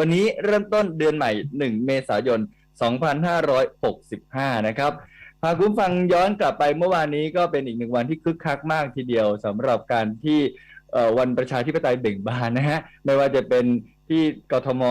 วันนี้เริ่มต้นเดือนใหม่ 1 เมษายน 2565 นะครับหากคุณฟังย้อนกลับไปเมื่อวานนี้ก็เป็นอีกหนึ่งวันที่คึกคักมากทีเดียวสำหรับการที่วันประชาธิปไตยเบ่งบานนะฮะ ไม่ว่าจะเป็นที่กทม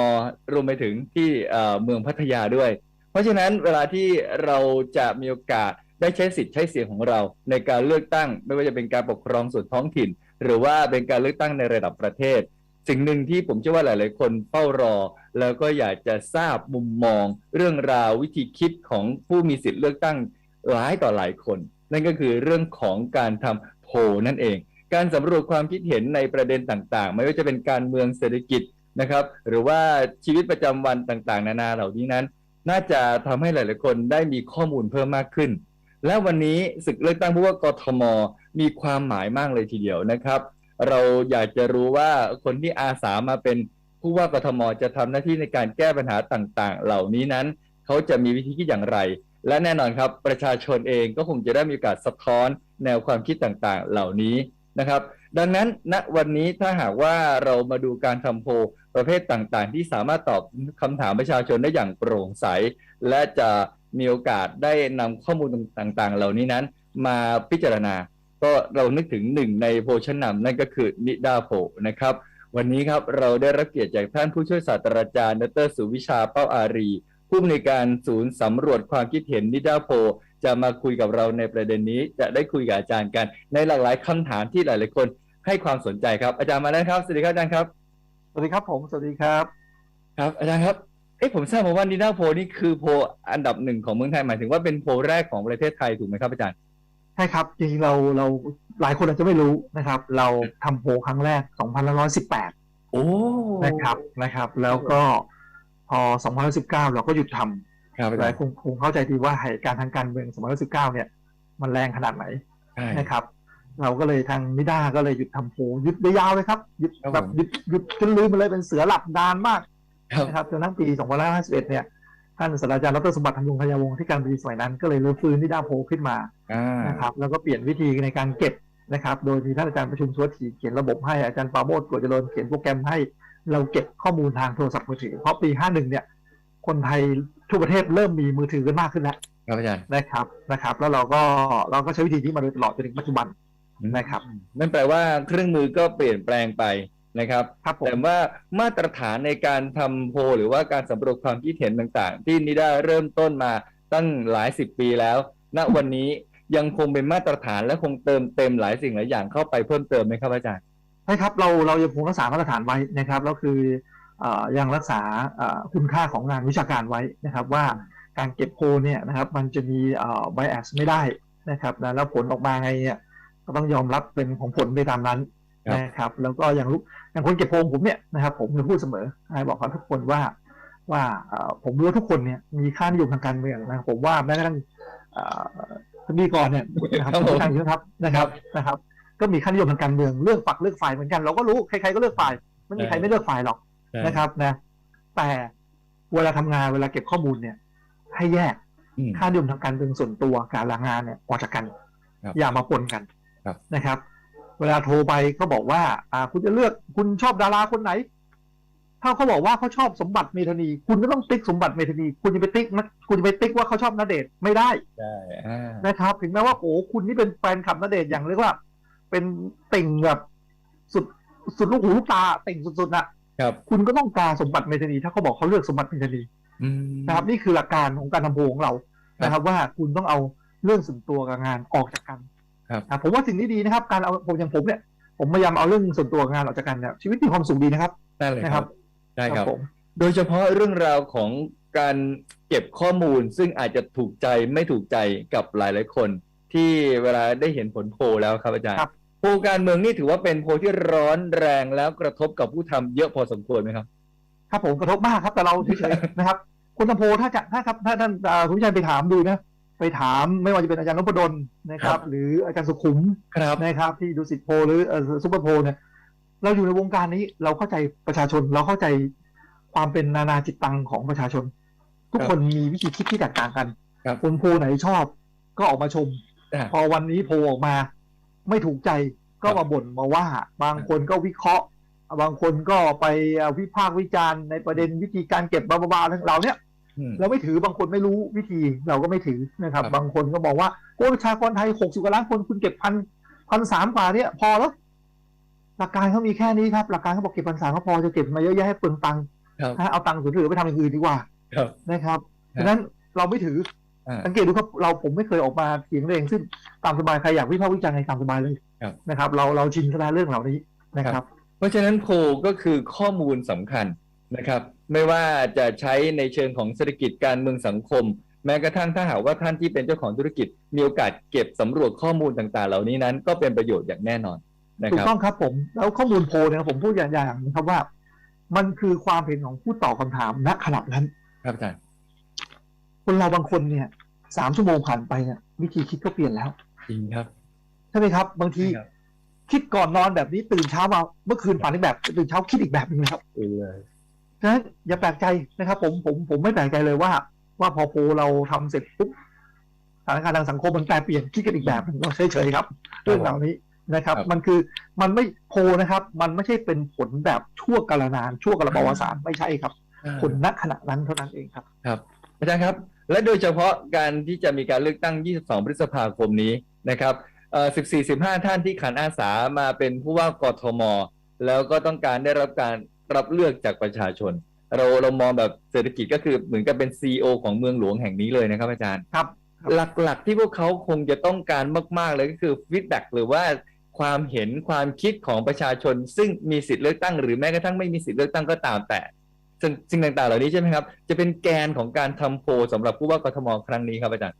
รวมไปถึงที่เอ่อเมืองพัทยาด้วย เพราะฉะนั้นเวลาที่เราจะมีโอกาสได้ใช้สิทธิ์ใช้เสียงของเรา ในการเลือกตั้ง ไม่ว่าจะเป็นการปกครองส่วนท้องถิ่น หรือว่าเป็นการเลือกตั้งในระดับประเทศ สิ่งหนึ่งที่ผมเชื่อว่าหลาย ๆ คนเฝ้ารอ แล้วก็อยากจะทราบมุมมอง เรื่องราววิธีคิดของผู้มีสิทธิ์เลือกตั้งหลายต่อหลายคน นั่นก็คือเรื่องของการทำโพนั่นเอง การสำรวจความคิดเห็นในประเด็นต่าง ๆ ไม่ว่าจะเป็นการเมืองเศรษฐกิจนะครับ หรือว่าชีวิตประจำวันต่าง ๆ นานาเหล่านี้นั้น น่าจะทำให้หลาย ๆ คนได้มีข้อมูลเพิ่มมากขึ้น และวันนี้ศึกเลือกตั้งผู้ว่ากทม มีความหมายมากเลยทีเดียวนะครับ เราอยากจะรู้ว่าคนที่อาสามาเป็นผู้ว่ากทมจะทำหน้าที่ในการแก้ปัญหาต่างๆ เหล่านี้นั้น เขาจะมีวิธีคิดอย่างไร และแน่นอนครับ ประชาชนเองก็คงจะได้มีโอกาสสะท้อนแนวความคิดต่างๆ เหล่านี้นะครับ ดังนั้นณวันนี้ถ้าหากว่าเรามาดูการทำโพลประเภทต่างๆ ที่สามารถตอบคำถามประชาชนได้อย่างโปร่งใส และจะมีโอกาสได้นำข้อมูลต่างๆ เหล่านี้นั้น มาพิจารณา ก็เรานึกถึงหนึ่งในโพลชั้นนำนั่นก็คือนิดาโพลนะครับ วันนี้ครับเราได้รับเกียรติจากท่านผู้ช่วยศาสตราจารย์ดรสุวิชาเป้าอารี ผู้อำนวยการศูนย์สำรวจความคิดเห็นนิดาโพลจะมาคุยกับเราในประเด็นนี้ จะได้คุยกับอาจารย์กัน ในหลากหลายคำถามที่หลาย ๆ คนให้ความสนใจครับ อาจารย์มาแล้วครับสวัสดีครับอาจารย์ครับสวัสดีครับผมสวัสดีครับ ครับอาจารย์ครับเอ๊ะผมทราบมาว่านิดาโพลนี่คือโพลอันดับหนึ่งของเมืองไทยหมายถึงว่าเป็นโพลแรกของประเทศไทยถูกไหมครับอาจารย์ ใช่ครับจริงๆเราเราหลายคนอาจจะไม่รู้นะครับ เราทำโพลครั้งแรก 2518 โอ้นะครับนะครับ แล้วก็พอ 2019 เราก็หยุดทครับอาำหจาลารยย์คงคงเข้าใจดีว่าเหตุการณ์ทางการเมือง 2019 เนี่ยมันแรงขนาดไหนใช่นะครับ เราก็เลยทางนิด้าก็เลยหยุดทำโพลหยุดไปยาวเลยครับหยุดครับแบบผมหยุดหยุดจนลืมไปเลยเป็นเสือหลับดานมากครับนะครับจนทั้งปี 2551 เนี่ย ท่านศาสตราจารย์ดรสมบัติธรรมรงคยาวงศ์ที่การบดีสมัยนั้น ก็เลยรื้อฟื้นนิด้าโพลขึ้นมาอ่านะครับแล้วก็เปลี่ยนวิธีในการเก็บนะครับ โดยมีท่านอาจารย์ประชุมสวัสดีเขียนระบบให้อาจารย์ปราโมทกวดเจริญเขียนโปรแกรมให้เราเก็บข้อมูลทางโทรศัพท์มือถือ เพราะปี 51 เนี่ย คนไทยทั่วประเทศเริ่มมีมือถือกันมากขึ้นแล้วครับอาจารย์นะครับนะครับ แล้วเราก็เราก็ใช้วิธีนี้มาโดยตลอดจนถึงปัจจุบันนะครับ นั่นแปลว่าเครื่องมือก็เปลี่ยนแปลงไป นะครับครับผมแต่ว่ามาตรฐานในการทำโพลหรือว่าการสำรวจความคิดเห็นต่างๆ ที่นิด้าเริ่มต้นมาตั้งหลายสิบปีแล้ว ณวันนี้ยังคงเป็นมาตรฐานและคงเติมเต็มหลายสิ่งหลายอย่างเข้าไปเพิ่มเติมไหมครับอาจารย์ใช่ครับเราเรายังคงรักษามาตรฐานไว้นะครับแล้วคือเอ่อยังรักษาเอ่อคุณค่าของงานวิชาการไว้นะครับว่าการเก็บโพลเนี่ยนะครับมันจะมีเอ่อ bias ไม่ได้นะครับนะแล้วผลออกมาไงเนี่ยก็ต้องยอมรับเป็นของผลไปตามนั้นครับ นะครับ แล้วก็อย่างลูกอย่างคนเก็บโพลผมเนี่ยนะครับ ผมจะพูดเสมอให้บอกกับทุกคนว่าว่าเอ่อผมรู้ว่าทุกคนเนี่ยมีค่านิยมทางการเมืองนะครับผมว่าแม้กระทั่งเอ่อท่านดีก่อนเนี่ยนะครับครับผมทุกท่านนะครับนะครับนะครับ ก็มีค่านิยมทางการเมืองเลือกฝักเลือกฝ่ายเหมือนกัน เราก็รู้ใครๆก็เลือกฝ่ายไม่มีใครไม่เลือกฝ่ายหรอกนะครับนะ แต่เวลาทำงานเวลาเก็บข้อมูลเนี่ย ให้แยกอืมค่านิยมทางการเมืองส่วนตัวการลางานเนี่ยออกจากกันครับอย่ามาปนกันครับนะครับ เวลาโทรไปก็บอกว่า อ่า คุณจะเลือกคุณชอบดาราคนไหน ถ้าเขาบอกว่าเขาชอบสมบัติเมธานี คุณก็ต้องติ๊กสมบัติเมธานี คุณจะไปติ๊กนะคุณจะไปติ๊กว่าเขาชอบนเดชน์ไม่ได้ใช่อ่านะครับ ถึงแม้ว่าโอ้คุณนี่เป็นแฟนคลับณเดชน์อย่างเรียกว่า เป็นติ่งแบบสุดสุดลูกหูลูกตาติ่งสุดๆนะครับคุณก็ต้องการสมบัติเมธานี ถ้าเขาบอกเขาเลือกสมบัติเมธานีอืม นะครับ นี่คือหลักการของการทำโพลของเรานะครับ ว่าคุณต้องเอาเรื่องส่วนตัวกับงานออกจากกัน ครับนะผมว่าสิ่งนี้ดีนะครับ การเอาผมอย่างผมเนี่ยผมพยายามเอาเรื่องส่วนตัวกับงานออกจากกันเนี่ยชีวิตมีความสุขดีนะครับได้เลยนะคครัรับบใช่ครับผมโดยเฉพาะเรื่องราวของการเก็บข้อมูล ซึ่งอาจจะถูกใจไม่ถูกใจกับหลายๆคน ที่เวลาได้เห็นผลโพลแล้วครับอาจารย์ครับโพลการเมืองนี่ถือว่าเป็นโพลที่ร้อนแรงแล้วกระทบกับผู้ทำเยอะพอสมควรไหมครับครับผมกระทบมากครับแต่เราเฉยๆนะครับคนทำโพลถ้าจะถ้าครับถ้าท่านอ่าคุณวิชัยไปถามดูนะ ไปถามไม่ว่าจะเป็นอาจารย์นพดลนะคครัรับบหรืออาจารย์สุขุมครับนะครับ ที่ดูสิทธิ์โพลหรือเอ่อซุปเปอร์โพลเนี่ยเราอยู่ในวงการนี้เราเข้าใจประชาชนเราเข้าใจความเป็นนานาจิตตังของประชาชน ทุกคนมีวิธีคิดที่แตกต่างกันครับคนโพลไหนชอบก็ออกมาชมอ่าพอวันนี้โพลออกมา ไม่ถูกใจก็มาบ่นมาว่า บางคนก็วิเคราะห์ บางคนก็ไปวิพากษ์วิจารณ์ในประเด็นวิธีการเก็บบาบาๆทั้งเราเนี่ยอืม เราไม่ถือบางคนไม่รู้วิธีเราก็ไม่ถือนะครับครับ บางคนก็บอกว่าโอ้ประชากรไทยหกสิบกว่าล้านคนคุณเก็บพันพันสามกว่าเนี่ยพอแล้วหลักการเขามีแค่นี้ครับหลักการเขาบอกเก็บพันสามก็พอจะเก็บมาเยอะแยะให้เปลืองตังค์ครับนะเอาตังค์ส่วนที่เหลือไปทำอย่างอื่นดีกว่าครับนะครับครับฉะนั้นเราไม่ถืออ่าสังเกตดูครับเราผมไม่เคยออกมาเถียงเองซึ่งตามสบายใครอยากวิพากษ์วิจารณ์ในตามสบายเลยครับนะครับ เราเราชินซะแล้วเรื่องเหล่านี้นะครับ เพราะฉะนั้นโพลก็คือข้อมูลสำคัญ นะครับ ไม่ว่าจะใช้ในเชิงของเศรษฐกิจการเมืองสังคม แม้กระทั่งถ้าหากว่าท่านที่เป็นเจ้าของธุรกิจ มีโอกาสเก็บสำรวจข้อมูลต่างๆ เหล่านี้นั้น ก็เป็นประโยชน์อย่างแน่นอนนะถูคกรับต้องครับผมแล้วข้อมูลโพลเนี่ยผมพูดอย่างอย่างนะครับว่า มันคือความเห็นของผู้ตอบคำถามณขณะนั้น ครับอาจารย์คนเราบางคนเนี่ยสามชั่วโมงผ่านไปเนี่ยวิธีคิดก็เปลี่ยนแล้วจริงครับใช่ไหมครับ บางทีครับคิดก่อนนอนแบบนี้ตื่นเช้ามาเมื่อคืนฝันอีกแบบตื่นเช้าคิดอีกแบบหนึงนะครับเออเลย ฉะนั้นอย่าแปลกใจนะครับ ผมผมผมไม่แปลกใจเลยว่า ว่าพอโพลเราทำเสร็จปุ๊บสถานการณ์ทางสังคมมันแปลเปลี่ยนคิดกันอีกแบบหนึงเราเฉยๆครับเรื่องเหล่านี้นะครับ มันคือมันไม่โพลนะครับ มันไม่ใช่เป็นผลแบบชั่วกาลนาน ชั่วกาลประวัติศาสตร์ไม่ใช่ครับผลณขณะนั้นเท่านั้นเองครับครับอาจารย์ครับ และโดยเฉพาะการที่จะมีการเลือกตั้ง 22 พฤษภาคมนี้นะครับเอ่อ14-15 ท่านที่ขันอาสามาเป็นผู้ว่ากทม แล้วก็ต้องการได้รับการ รับเลือกจากประชาชน เราเรามองแบบเศรษฐกิจก็คือเหมือนกับเป็น CEO ของเมืองหลวงแห่งนี้เลยนะครับอาจารย์ครับ หลักๆที่พวกเขาคงจะต้องการมาก ๆ เลยก็คือฟีดแบ็หรือว่าความเห็นความคิดของประชาชน ซึ่งมีสิทธิ์เลือกตั้งหรือแม้กระทั่งไม่มีสิทธิ์เลือกตั้งก็ตามแต่ซึ่งสิ่งต่างๆ เหล่านี้ใช่ไหมครับ จะเป็นแกนของการทำโพลสำหรับผู้ว่ากทมครั้งนี้ครับอาจารย์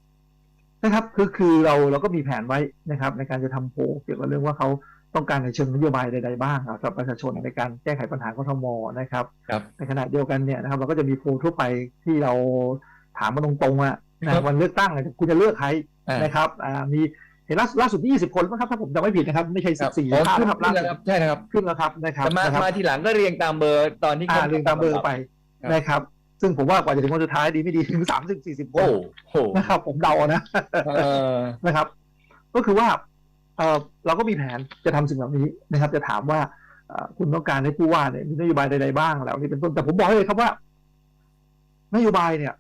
นะครับคือคือเราเราก็มีแผนไว้นะครับ ในการจะทำโพลเกี่ยวกับเรื่องว่าเขา ต้องการในเชิงนโยบายใดๆบ้างครับสำหรับประชาชนในการแก้ไขปัญหากทมนะครับครับในขณะเดียวกันเนี่ยนะครับเราก็จะมีโพลทั่วไปที่เราถามมาตรงๆอะนะวันเลือกตั้งเนี่ยคุณจะเลือกใครอ่านะครับอ่ามีเห็นล่าล่าสุดยี่สิบคนมั้งครับถ้าผมจำไม่ผิดนะครับไม่ใช่คสิรับบสี่อ๋อห้าขึ้นนะครับขึ้ล่านสุแล้วดครับใช่นะครับขึ้นแล้วครับนะครับแต่มานะครับมาทีหลังก็เรียงตามเบอร์ตอนที่อ่าเข้เรียงตามเบอร์ไปครับนะครับ ซึ่งผมว่ากว่าจะถึงวันสุดท้ายดีไม่ดีถึงสามสิบสี่สิบคโอ้นโหนะครับผมเดาเอานะเออนะครับ ก็คือว่า เออเราก็มีแผนจะทำสิ่งเหล่านี้นะครับ จะถามว่าเอ่อคุณต้องการให้ผู้ว่าเนี่ยมีนโยบายใดๆบ้างแล้วนี่เป็นต้นแต่ผมบอกให้เลยครับว่า นโยบายเนี่ย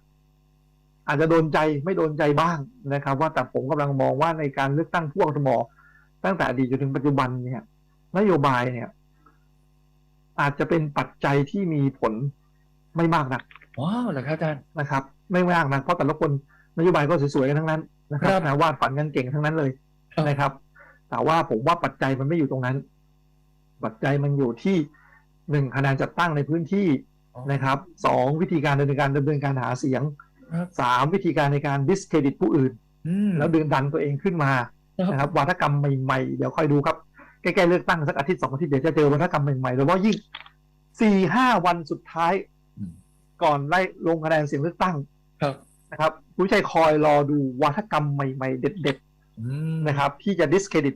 อาจจะโดนใจไม่โดนใจบ้างนะครับ ว่าแต่ผมกำลังมองว่าในการเลือกตั้งผู้ว่ากทมตั้งแต่อดีตจนถึงปัจจุบันเนี่ย นโยบายเนี่ย อาจจะเป็นปัจจัยที่มีผลไม่มากนักว้าวเหรอครับอาจารย์นะครับ ไม่มากนักเพราะแต่ละคนนโยบายก็สวยๆกันทั้งนั้นนะครับครับนะวาดฝันกันเก่งทั้งนั้นเลยครับนะครับ แต่ว่าผมว่าปัจจัยมันไม่อยู่ตรงนั้น ปัจจัยมันอยู่ที่หนึ่งคะแนนจัดตั้งในพื้นที่นะครับสองวิธีการดำเนินการดำเนินการหาเสียงครับสามวิธีการในการดิสเครดิตผู้อื่นอืมแล้วดึงดันตัวเองขึ้นมาครับนะครับวาทกรรมใหม่ๆ เดี๋ยวค่อยดูครับใกล้ๆเลือกตั้งสักอาทิตย์สองอาทิตย์เดี๋ยวจะเจอวาทกรรมใหม่ๆโดยเฉพาะยิ่งสี่ห้าวันสุดท้ายอืมก่อนไล่ลงคะแนนเสียงเลือกตั้งครับนะครับผู้ชัยคอยรอดูวาทกรรมใหม่ๆ เด็ดอืมๆนะครับ ที่จะดิสเครดิต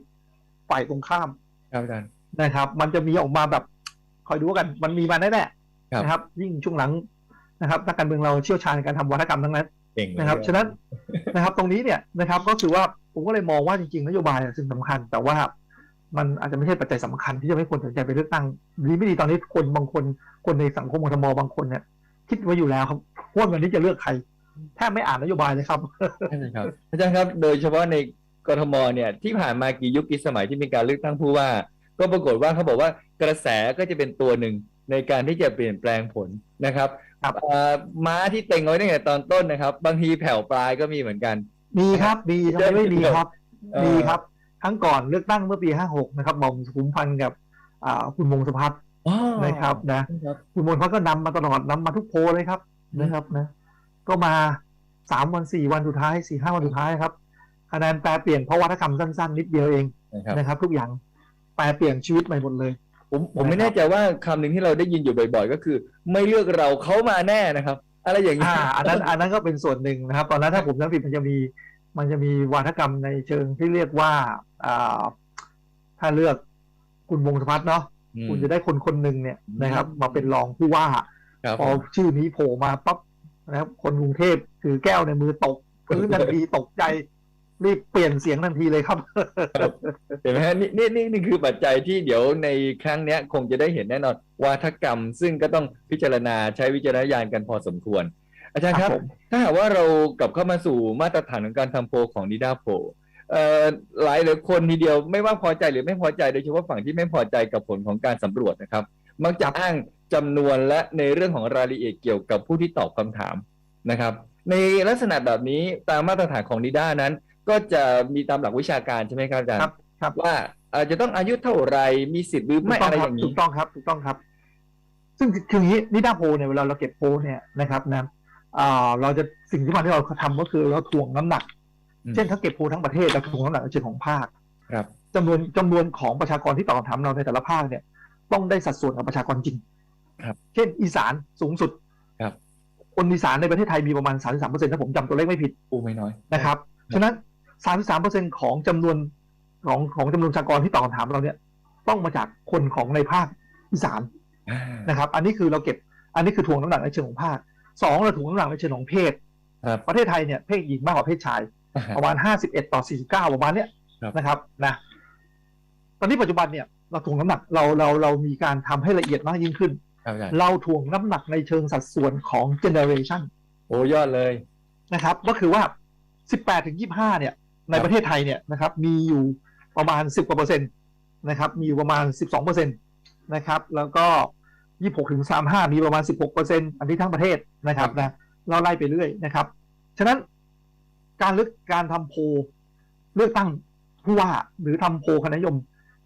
ฝ่ายตรงข้ามครับอาจารย์นะครับ มันจะมีออกมาแบบคอยดูกัน มันมีมาแน่ครับๆนะครับ ยิ่งช่วงหลังนะครับนักการเมืองเราเชี่ยวชาญในการทำวาทกรรมทั้งนั้นเก่งเลยนะครับ ฉะนั้นนะครับ ตรงนี้เนี่ยนะครับ ก็คือว่าผมก็เลยมองว่าจริงๆนโยบายสิ่งสำคัญ แต่ว่ามันอาจจะไม่ใช่ปัจจัยสำคัญที่จะไม่คนสนใจไปเลือกตั้งดีไม่ดีตอนนี้คนบางคนคนในสังคมกทมบางคนเนี่ยคิดไว้อยู่แล้วครับว่าวันนี้จะเลือกใครแทบไม่อ่านนโยบายเลยครับใช่ครับอาจารย์ครับ โดยเฉพาะใน กทมเนี่ยที่ผ่านมากี่ยุคกี่สมัยที่มีการเลือกตั้งผู้ว่า ก็ปรากฏว่าเขาบอกว่ากระแสก็จะเป็นตัวหนึ่งในการที่จะเปลี่ยนแปลงผลนะครับครับเอ่อม้าที่เต็งเอาไว้ตั้งแต่ตอนต้นนะครับ บางทีแผ่วปลายก็มีเหมือนกัน มีครับมีทำไมไม่มีครับเอ่อมีครับครั้งก่อนเลือกตั้งเมื่อปี 56 นะครับหม่อมสุขุมพันธ์กับอ่าคุณมงสพัฒน์อ๋อนะครับนะครับคุณมงสพัฒน์ก็นำมาตลอดนำมาทุกโพลเลยครับอืมนะครับนะ ก็มาสามวันสี่วันสุดท้ายสี่ห้าวันสุดท้ายครับ คะแนนแปลเปลี่ยนเพราะวัฒกรรมสั้นๆ นิดเดียวเองนะครับนะครับ ทุกอย่างแปลเปลี่ยนชีวิตใหม่หมดเลย ผมผมไม่แน่ใจว่าคำหนึ่งที่เราได้ยินอยู่บ่อย ๆ ก็คือ ไม่เลือกเราเขามาแน่นะครับ อะไรอย่างนี้อ่าอันนั้นอันนั้นก็เป็นส่วนหนึ่งนะครับ ตอนนั้นถ้าผมจำไม่ผิดมันจะมีมันจะมีวาทกรรมในเชิงที่เรียกว่าอ่าถ้าเลือกคุณมงสพัฒน์เนาะอืมคุณจะได้คนคนหนึ่งเนี่ยอืมนะครับ มาเป็นรองผู้ว่าครับพอชื่อนี้โผล่มาปั๊บนะครับคนกรุงเทพถือแก้วในมือตกพื้นทันทีตกใจ รีบเปลี่ยนเสียงทันทีเลยครับ เห็นไหมฮะนี่นี่นี่นี่คือปัจจัยที่เดี๋ยวในครั้งเนี้ยคงจะได้เห็นแน่นอนวาทกรรม ซึ่งก็ต้องพิจารณาใช้วิจารณญาณกันพอสมควร อาจารย์ครับ ครับผม ถ้าหากว่าเรากลับเข้ามาสู่มาตรฐานของการทำโพลของนิดาโพลเอ่อหลายหลายคนทีเดียวไม่ว่าพอใจหรือไม่พอใจโดยเฉพาะฝั่งที่ไม่พอใจกับผลของการสำรวจนะครับ มักจะอ้างจำนวนและในเรื่องของรายละเอียดเกี่ยวกับผู้ที่ตอบคำถามนะครับ ในลักษณะแบบนี้ตามมาตรฐานของนิด้านั้น ก็จะมีตามหลักวิชาการใช่ไหมครับอาจารย์ครับครับว่าอาจจะต้องอายุเท่าไหรมีสิทธิ์หรือไม่อะไรอย่างถูนี้กต้องครับถูกต้องครับ ซึ่งคืออย่างนี้นิดาโพลเนี่ยเวลาเราเก็บโพลเนี่ยนะครับนะอ่าเราจะสิ่งที่มันที่เราทำก็คือเราถ่วงน้ำหนักอืมเช่นถ้าเก็บโพลทั้งประเทศเราถ่วงน้ำหนักในเชิงของภาคครับจำนวนจำนวนของประชากรที่ตอบคำถามเราในแต่ละภาคเนี่ย ต้องได้สัดส่วนกับประชากรจริง ครับ เช่น อีสานสูงสุดครับคนอีสานในประเทศไทยมีประมาณ 33%ถ้าผมจำตัวเลขไม่ผิดปูไม่น้อยนะครับฉะนั้น 33%ของจำนวนของของจำนวนประชากรที่ตอบคำถามเราเนี่ย ต้องมาจากคนของในภาคอีสานอ่านะครับ อันนี้คือเราเก็บ อันนี้คือถ่วงน้ำหนักในเชิงของภาคสองเราถ่วงน้ำหนักในเชิงของเพศครับประเทศไทยเนี่ยเพศหญิงมากกว่าเพศชาย ประมาณ51ต่อ49ประมาณเนี้ยครับนะครับนะตอนนี้ปัจจุบันเนี่ยเราถ่วงน้ำหนักเราเราเรามีการทำให้ละเอียดมากยิ่งขึ้นครับอาจารย์เราถ่วงน้ำหนักในเชิงสัดส่วนของ generation โอ้ยอดเลยนะครับ ก็คือว่า 18ถึง25 เนี่ย ในครับประเทศไทยเนี่ยนะครับมีอยู่ประมาณ 10กว่าเปอร์เซ็นต์นะครับมีอยู่ประมาณ 12เปอร์เซ็นต์นะครับแล้วก็ 26ถึง35 มีประมาณ 16เปอร์เซ็นต์อันนี้ทั้งประเทศนะครับนะเราไล่ไปเรื่อยนะครับ ฉะนั้นการเลือกการทำโพลเลือกตั้งผู้ว่าหรือทำโพลคณะนิยม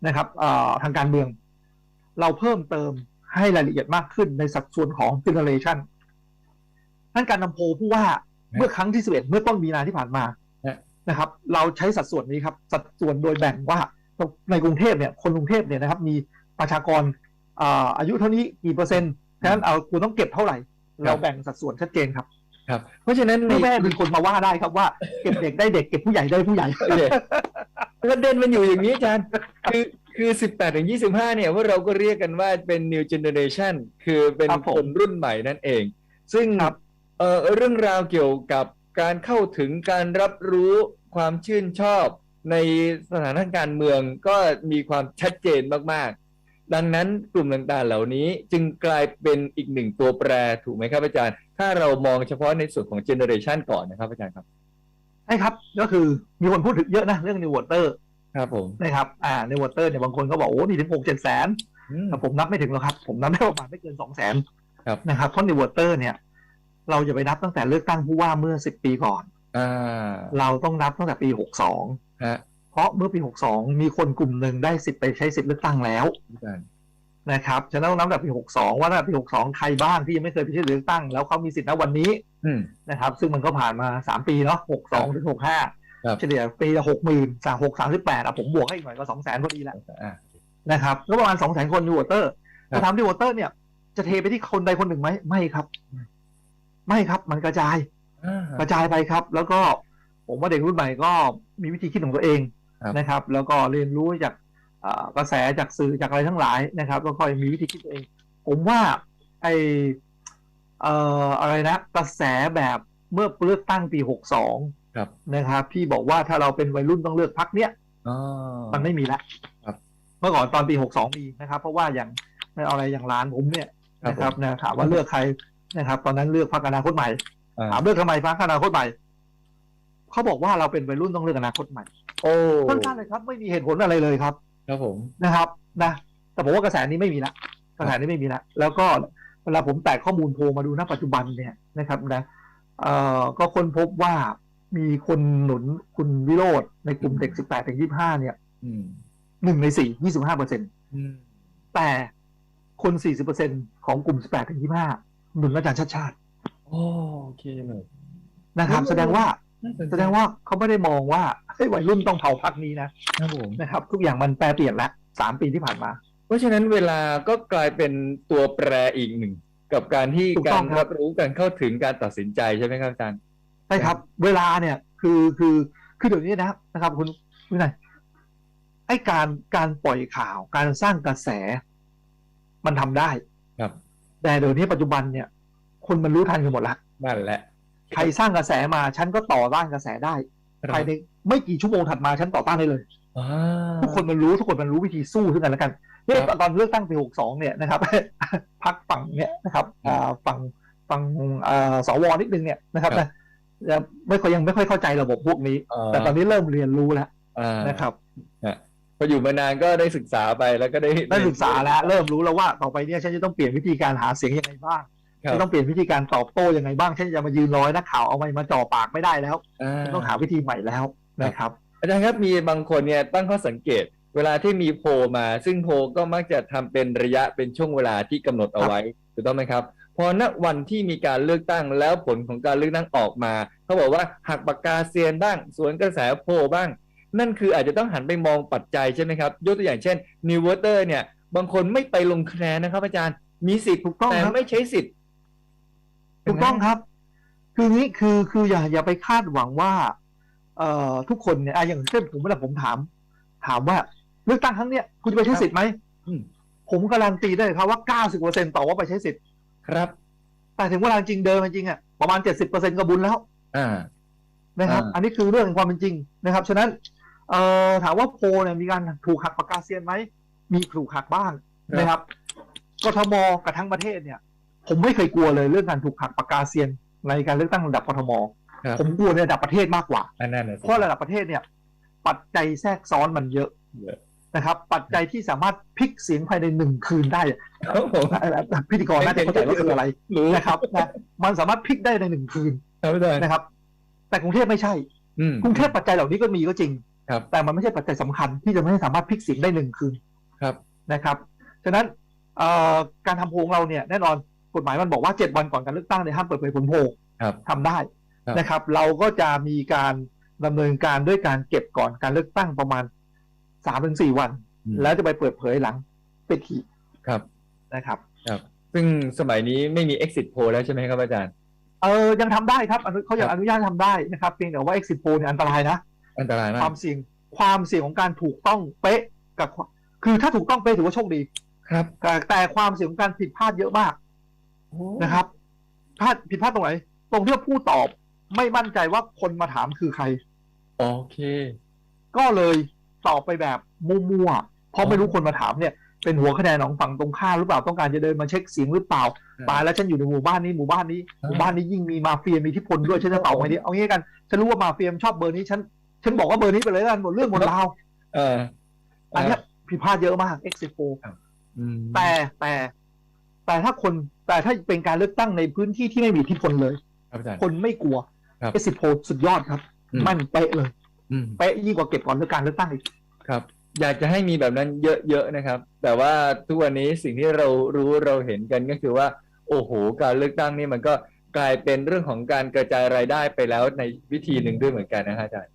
นะครับเอ่อทางการเมือง เราเพิ่มเติมให้รายละเอียดมากขึ้นในสัดส่วนของ generation นั่นการทำโพลผู้ว่าเมื่อครั้งที่11เมื่อต้นมีนาที่ผ่านมาฮะ นะครับ เราใช้สัดส่วนนี้ครับ สัดส่วนโดยแบ่งว่าในกรุงเทพเนี่ย คนกรุงเทพเนี่ยนะครับ มีประชากรอ่าอายุเท่านี้กี่เปอร์เซ็นต์ฉะนั้นเอาคุณต้องเก็บเท่าไหร่ เราแบ่งสัดส่วนชัดเจนครับครับเพราะฉะนั้นในพ่อแม่มีคนมาว่าได้ครับว่าเก็บเด็กได้เด็กเก็บผู้ใหญ่ได้ผู้ใหญ่ประเด็นมันอยู่อย่างนี้อาจารย์คือคือ18ถึง25เนี่ยพวกเราก็เรียกกันว่าเป็น new generation คือเป็นครับผมคนรุ่นใหม่นั่นเอง ซึ่งครับเอ่อเรื่องราวเกี่ยวกับ การเข้าถึงการรับรู้ความชื่นชอบในสถานการณ์เมืองก็มีความชัดเจนมากๆ ดังนั้นกลุ่มต่างๆเหล่านี้จึงกลายเป็นอีกหนึ่งตัวแปรถูกไหมครับอาจารย์ ถ้าเรามองเฉพาะในส่วนของ generation ก่อนนะครับอาจารย์ครับใช่ครับก็คือมีคนพูดถึงเยอะนะเรื่อง new voter ครับผมนะครับอ่า new voter เนี่ยบางคนก็บอกโอ้มีถึงหกเจ็ดแสนอืมแต่ผมนับไม่ถึงหรอกครับ ผมนับได้ประมาณไม่เกินสองแสนครับนะครับเพราะ new voter เนี่ย เราจะไปนับตั้งแต่เลือกตั้งผู้ว่าเมื่อสิบปีก่อนอ่าเราต้องนับตั้งแต่ปีหกสองฮะเพราะเมื่อปีหกสองมีคนกลุ่มหนึ่งได้สิทธิ์ไปใช้สิทธิ์เลือกตั้งแล้วอาจารย์นะครับฉะนั้นต้องนับตั้งแต่ปีหกสองว่าตั้งแต่ปีหกสองใครบ้างที่ยังไม่เคยไปใช้สิทธิ์เลือกตั้ง แล้วเขามีสิทธิ์ณวันนี้อืมนะครับ ซึ่งมันก็ผ่านมาสามปีเนาะหกสองถึงหกห้าครับเฉลี่ยปีละหกหมื่นสามหกสามสิบแปดอะผมบวกให้อีกหน่อยก็สองแสนพอดีแหละอ่านะครับก็ประมาณสองแสนคนยูวอเตอร์ครับถ้าถามยูวอเตอร์เนี่ยจะเทไปที่คนใดคนหนึ่งไหมไม่ครับ ไม่ครับมันกระจายอ่ากระจายไปครับ แล้วก็ผมว่าเด็กรุ่นใหม่ก็มีวิธีคิดของตัวเองครับนะครับ แล้วก็เรียนรู้จากเอ่อกระแสจากสื่อจากอะไรทั้งหลายนะครับแล้วค่อยมีวิธีคิดตัวเอง ผมว่าไอเอ่ออะไรนะ กระแสแบบเมื่อเลือกตั้งปีหกสองครับนะครับที่บอกว่าถ้าเราเป็นวัยรุ่นต้องเลือกพักเนี้ยอ๋อมันไม่มีแล้วครับเมื่อก่อนตอนปีหกสองมีนะครับ เพราะว่าอย่างไม่เอาอะไรอย่างร้านผมเนี่ยนะครับนะถามว่าเลือกใคร นะครับ ตอนนั้นเลือกพรรคอนาคตใหม่อ่าถามเลือกทำไมพรรคอนาคตใหม่เขาบอกว่าเราเป็นวัยรุ่นต้องเลือกอนาคตใหม่ โอ้สั้นๆเลยครับ ไม่มีเหตุผลอะไรเลยครับ ครับผมนะครับ นะ แต่ผมว่ากระแสนี้ไม่มีละกระแสนี้ไม่มีละแล้วก็เวลาผมแตกข้อมูลโพลมาดูณปัจจุบันเนี่ยนะครับนะเอ่อก็ค้นพบว่ามีคนหนุนคุณวิโรธในกลุ่มเด็ก18ถึง25เนี่ยอืมหนึ่งในสี่ยี่สิบห้าเปอร์เซ็นต์อืมแต่คนสี่สิบเปอร์เซ็นของกลุ่มสิบแปดถึงยี่ห้า หนุนอาจารย์ชาติชาติโอ้โอเคเลยนะครับอืมแสดงว่าน่สนใจแสดงว่าเขาไม่ได้มองว่าเฮ้ยวัยรุ่นต้องเผาพักนี้นะครับผม นะครับ ทุกอย่างมันแปรเปลี่ยนแล้วสามปีที่ผ่านมา เพราะฉะนั้นเวลาก็กลายเป็นตัวแปรอีกหนึ่ง กับการที่ถูกกาต้อรงครับ รับรู้การเข้าถึงการตัดสินใจใช่ไหมครับอาจารย์ ใช่ครับ เวลาเนี่ยคือคือคือเดี๋ยวนี้นะครับนะครับ คุณคุณนายไอ้การการปล่อยข่าว การสร้างกระแส มันทำได้ครับ แต่เดี๋ยวนี้ปัจจุบันเนี่ย คนมันรู้ทันกันหมดละนั่นแหละ ใครสร้างกระแสมาฉันก็ต่อต้านกระแสได้ครับภายในไม่กี่ชั่วโมงถัดมาฉันต่อต้านได้เลยอ่าทุกคนมันรู้ทุกคนมันรู้วิธีสู้ซึ่งกันและกันเนี่ยครับตอนเลือกตั้งปี62เนี่ยนะครับพักฝั่งเนี่ยนะครับอ่าฝั่งฝั่งอ่าสวนิดนึงเนี่ยนะครับครับนะยังไม่ค่อยยังไม่ค่อยเข้าใจระบบพวกนี้ แต่ตอนนี้เริ่มเรียนรู้แล้วอ่านะครับ พออยู่มานานก็ได้ศึกษาไปแล้วก็ได้ได้ศึกษาแล้ว เริ่มรู้แล้วว่าต่อไปเนี่ยฉันจะต้องเปลี่ยนวิธีการหาเสียงยังไงบ้างครับฉันต้องเปลี่ยนวิธีการตอบโต้ยังไงบ้างฉันจะมายืนร้อยนักข่าวเอาไม้มาจ่อปากไม่ได้แล้วอ่าฉันต้องหาวิธีใหม่แล้วนะครับอาจารย์ครับมีบางคนเนี่ยตั้งข้อสังเกต เวลาที่มีโพลมา ซึ่งโพลก็มักจะทำเป็นระยะเป็นช่วงเวลาที่กำหนดเอาไว้ถูกต้องไหมครับ พอณวันที่มีการเลือกตั้งแล้วผลของการเลือกตั้งออกมาเขาบอกว่าหักปากกาเซียนบ้าง สวนกระแสโพลบ้าง นั่นคืออาจจะต้องหันไปมองปัจจัยใช่ไหมครับ ยกตัวอย่างเช่น New Voter เนี่ย บางคนไม่ไปลงคะแนนนะครับ อาจารย์มีสิทธิ์ถูกต้องแต่ครับไม่ใช้สิทธิ์ถูกต้องครับ คือนี้คือคืออย่าอย่าไปคาดหวังว่า เอ่อทุกคนเนี่ยอะอย่างเช่นผมเวลาผมถาม ถามว่าเลือกตั้งครั้งเนี้ยคุณจะไปใช้สิทธิ์ไหมอืมผมการันตีได้เลยครับว่า90%ต่อว่าไปใช้สิทธิ์ครับ แต่ถึงเวลาจริงเดิมจริงๆอะประมาณ70%ก็บุญแล้ว อ่านะครับอ่าอันนี้คือเรื่องของความเป็นจริงนะครับ ฉะนั้น เอ่อถามว่าโพลเนี่ยมีการถูกหักปากกาเซียนไหม มีถูกหักบ้างนะครับกทมกับทั้งประเทศเนี่ย ผมไม่เคยกลัวเลยเรื่องการถูกหักปากกาเซียนในการเลือกตั้งระดับกทมครับผมกลัวในระดับประเทศมากกว่าอันนั้นนะสิเพราะระดับประเทศเนี่ย ปัจจัยแทรกซ้อนมันเยอะเยอะนะครับ ปัจจัยที่สามารถพลิกเสียงภายในหนึ่งคืนได้ครับผมพิธีกรน่าจะเข้าใจว่าคืออะไรรู้นะครับนะมันสามารถพลิกได้ในหนึ่งคืนครับอาจารย์นะครับ แต่กรุงเทพไม่ใช่อืมกรุงเทพปัจจัยเหล่านี้ก็มีก็จริง ครับ แต่มันไม่ใช่ปัจจัยสำคัญที่จะไม่ให้สามารถพลิกเสียงได้หนึ่งคืนครับนะครับฉะนั้นเอ่อการทำโพลของเราเนี่ยแน่นอนกฎหมายมันบอกว่า 7 วันก่อนการเลือกตั้งเนี่ยห้ามเปิดเผยผลโพลครับทำได้ครับนะครับ เราก็จะมีการดำเนินการด้วยการเก็บก่อนการเลือกตั้งประมาณ3าถึงสวันอืมแล้วจะไปเปิดเผยหลังปิดหีบครับนะครับครับ ซึ่งสมัยนี้ไม่มี exit poll แล้วใช่ไหมครับอาจารย์ เออยังทำได้ครับอนุเขายังครับอนุญาตทำได้นะครับเพียงแต่ว่า exit poll เนี่ยอันตรายนะ อันตรายมาควากมเสี่ยงความเสี่ยงของการถูกต้องเป๊ะกับความคือถ้าถูกต้องเป๊ะถือว่าโชคดี ครับ แต่แต่ความเสี่ยงของการผิดพลาดเยอะมากนะครับพลาดผิดพลาดตรงไหน ตรงที่ว่าผู้ตอบไม่มั่นใจว่าคนมาถามคือใคร โอเค ก็เลยตอบไปแบบมั่วๆเพราะไม่รู้คนมาถามเนี่ย เป็นหัวคะแนนของฝั่งตรงข้ามหรือเปล่าต้องการจะเดินมาเช็คเสียงหรือเปล่าอืมตายแล้วฉันอยู่ในหมู่บ้านนี้หมู่บ้านนี้อ่าหมู่บ้านนี้ยิ่งมีมาเฟียมีอิทธิพลด้วยฉันจะตอบไงดีเอางี้กันฉันรู้ว่ามาเฟียมนชอบเบอร์นี้ฉัน ฉันบอกว่าเบอร์นี้ไปเลยแล้วกันหมดเรื่องหมดราวเอออันเนี้ยผิดพลาดเยอะมาก exit poll อืมแต่แต่ แต่ถ้าคนแต่ถ้าเป็นการเลือกตั้งในพื้นที่ที่ไม่มีอิทธิพลเลยครับอาจารย์คนไม่กลัวครับ exit poll สุดยอดครับอืมมันเป๊ะเลยอืมเป๊ะยิ่งกว่าเก็บก่อนเลือกการเลือกตั้งอีกครับ อยากจะให้มีแบบนั้นเยอะๆนะครับ แต่ว่าทุกวันนี้สิ่งที่เรารู้เราเห็นกันก็คือว่า โอ้โห การเลือกตั้งนี่มันก็กลายเป็นเรื่องของการกระจายรายได้ไปแล้วในวิธีหนึ่งด้วยเหมือนกันนะฮะอาจารย์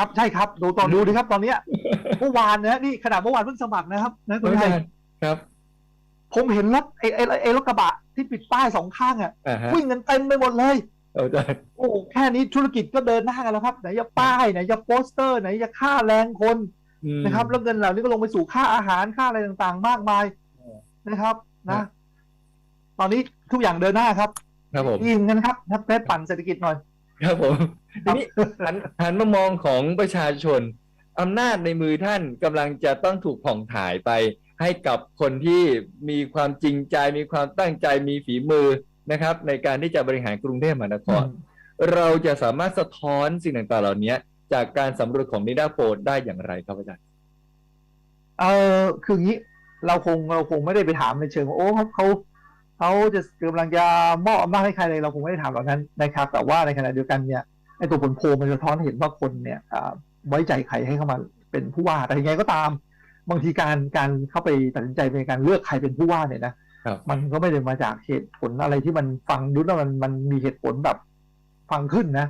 ครับใช่ครับดูตอนดูดิครับตอนเนี้ยเมื่อวานนะนี่ขนาดเมื่อวานเพิ่งสมัครนะครับนะคุณอาไทยจารย์ครับ ผมเห็นรถไอ้ไอ้ไอ้รถกระบะที่ปิดป้ายสองข้างอะอ่าฮะวิ่งกันเต็มไปหมดเลยอาจารย์โอ้แค่นี้ธุรกิจก็เดินหน้ากันแล้วครับไหนจะป้ายไหนจะโปสเตอร์ไหนจะค่าแรงคนอืมนะครับ แล้วเงินเหล่านี้ก็ลงไปสู่ค่าอาหารค่าอะไรต่างๆ มากมายเออนะครับครันะบตอนนี้ทุกอย่างเดินหน้าครับครับผมยินกันครับนะเป๊ปั่นเศรษฐกิจหน่อย ครับผมทีนี้หันหันมามองของประชาชนอำนาจในมือท่านกำลังจะต้องถูกผ่องถ่ายไปให้กับคนที่มีความจริงใจมีความตั้งใจมีฝีมือนะครับ ในการที่จะบริหารกรุงเทพมหานคร เราจะสามารถสะท้อนสิ่งต่างๆเหล่านี้จากการสำรวจของนิดาโพลได้อย่างไรครับอาจารย์เออคืองี้เราคงเราคงไม่ได้ไปถามในเชิงว่าโอ้เขาเขา เขาจะกำลังจะมอบอำนาจให้ใครเลยเราคงไม่ได้ถามเหล่านั้นนะครับ แต่ว่าในขณะเดียวกันเนี่ยไอ้ตัวผลโพลมันสะท้อนให้เห็นว่าคนเนี่ยอ่าไว้ใจใครให้เข้ามาเป็นผู้ว่า แต่ยังไงก็ตาม บางทีการการเข้าไปตัดสินใจในการเลือกใครเป็นผู้ว่าเนี่ยนะครับมันก็ไม่ได้มาจากเหตุผลอะไรที่มันฟังดูแล้วมันมันมีเหตุผลแบบฟังขึ้นนะ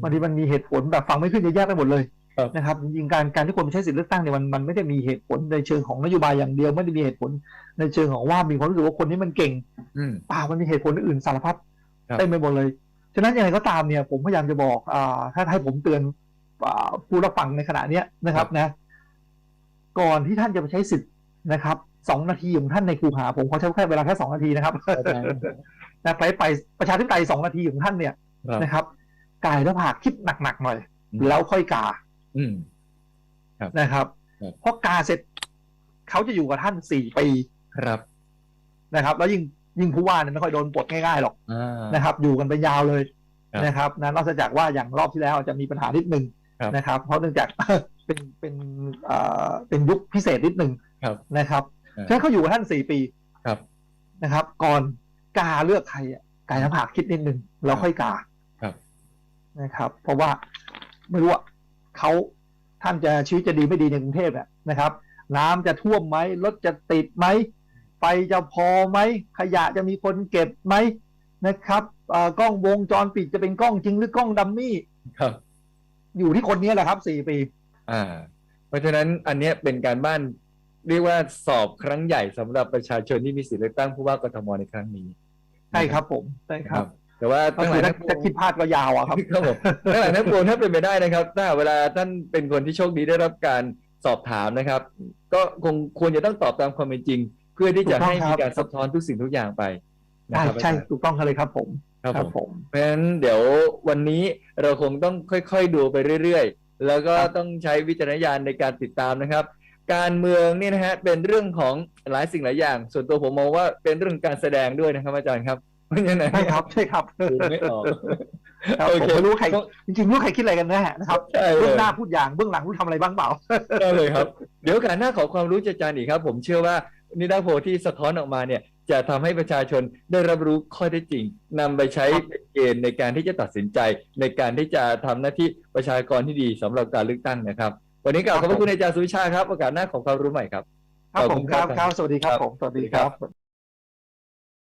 บางทีมันมีเหตุผลแบบฟังไม่ขึ้นเยอะแยะไปหมดเลยครับ นะครับจริงๆการการที่คนไปใช้สิทธิเลือกตั้งเนี่ยมันมันไม่ได้มีเหตุผลในเชิงของนโยบายอย่างเดียว ไม่ได้มีเหตุผลในเชิงของว่ามีความรู้สึกว่าคนนี้มันเก่งอืมเปล่ามันมีเหตุผลอื่นสารพัดครับเต็มไปหมดเลยฉะนั้นยังไงก็ตามเนี่ยผมพยายามจะบอกอ่าถ้าให้ผมเตือนอ่าผู้รับฟังในขณะเนี้ยนะครับนะ ก่อนที่ท่านจะไปใช้สิทธิ์นะครับสองนาทีของท่านในคูหา ผมขอใช้แค่เวลาแค่สองนาทีนะครับอาจารย์นะไปไปประชาธิปไตยสองนาทีของท่านเนี่ยครับนะครับกายและผากคิดหนักๆหน่อยอืมแล้วค่อยกา อืมนะครับครับเพราะกาเสร็จเขาจะอยู่กับท่านสี่ปีครับนะครับ แล้วยิ่งยิ่งผู้ว่าเนี่ยไม่ค่อยโดนปลดง่ายๆหรอกอ่านะครับ อยู่กันไปยาวเลยครับนะครับนะนอกจากว่าอย่างรอบที่แล้วจะมีปัญหานิดนึงครับนะครับ เพราะเนื่องจากเป็นเป็นเอ่อเป็นยุคพิเศษนิดนึงครับนะครับอ่าฉะนั้นเขาอยู่กับท่านสี่ปีครับนะครับ ก่อนกาเลือกใครอะกายภาพคิดนิดนึงแล้วค่อยกาครับนะครับ เพราะว่าไม่รู้ว่า เขาท่านจะชีวิตจะดีไม่ดีในกรุงเทพเนี่ยนะครับ น้ำจะท่วมไหมรถจะติดไหมไฟจะพอไหมขยะจะมีคนเก็บไหมนะครับเอ่อกล้องวงจรปิดจะเป็นกล้องจริงหรือกล้องดัมมี่ครับ อยู่ที่คนนี้แหละครับสี่ปีอ่า เพราะฉะนั้นอันเนี้ยเป็นการบ้านเรียกว่าสอบครั้งใหญ่สำหรับประชาชนที่มีสิทธิ์เลือกตั้งผู้ว่ากทมในครั้งนี้ใช่ครับผมใช่ครับ แต่ว่าก็ตั้งหคืลาอยถ้านักถ้าคิดพลาดก็ยาวอะครับ ครับผมตั้งหลายนักโพลถ้าเป็นไปได้นะครับถ้าเวลาท่านเป็นคนที่โชคดีได้รับการสอบถามนะครับ ก็คงควรจะต้องตอบตามความเป็นจริง เพื่อที่จะถูกต้องให้มีครับการสะท้อนทุกสิ่งทุกอย่างไปนะใช่ครับใช่อาจารย์ถูกต้องเลยครับผมครับผม ผม เพราะฉะนั้นเดี๋ยววันนี้เราคงต้องค่อยๆดูไปเรื่อยๆ แล้วก็ครับ ต้องใช้วิจารณญาณในการติดตามนะครับ การเมืองเนี่ยนะฮะเป็นเรื่องของหลายสิ่งหลายอย่าง ส่วนตัวผมมองว่าเป็นเรื่องการแสดงด้วยนะครับอาจารย์ครับ เพราะฉะนั้นใช่ครับใช่ครับดูไม่ออกครับโอผมเคไม่รู้ใครจริงๆไม่รู้ใครคิดอะไรกันแน่นะครับใช่เลเบื้องยหน้าพูดอย่างเบื้องหลังรู้ทำอะไรบ้างเปล่าได้เลยครับ เดี๋ยวโอการหน้าขอความรู้จากอาจารย์อีกครับ ผมเชื่อว่านิดาโพลที่สะท้อนออกมาเนี่ย จะทำให้ประชาชนได้รับรู้ข้อเท็จจริงนำไปใช้ครับเป็นเกณฑ์ในการที่จะตัดสินใจ ในการที่จะทำหน้าที่ประชากรที่ดีสำหรับการเลือกตั้งนะครับ วันนี้กล่าวขอบพระคุณอาจารย์สุวิชาครับโอกาสหน้าของความรู้ใหม่ครับ ครับขอบผคุมณคครัรับบครับสวัสดีครับผมสวัสดีครับ